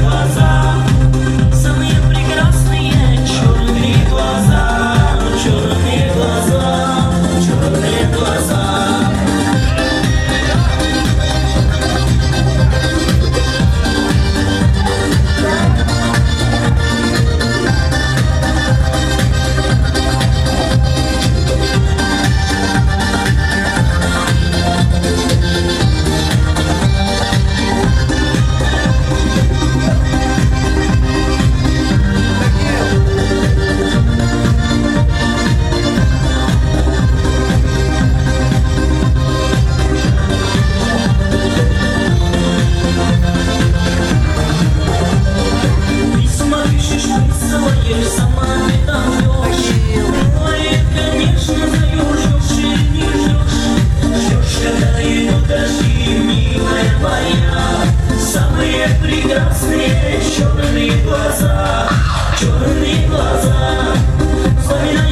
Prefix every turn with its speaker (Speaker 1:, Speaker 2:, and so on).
Speaker 1: глаза. Свои черные глаза, черные глаза, вспоминай.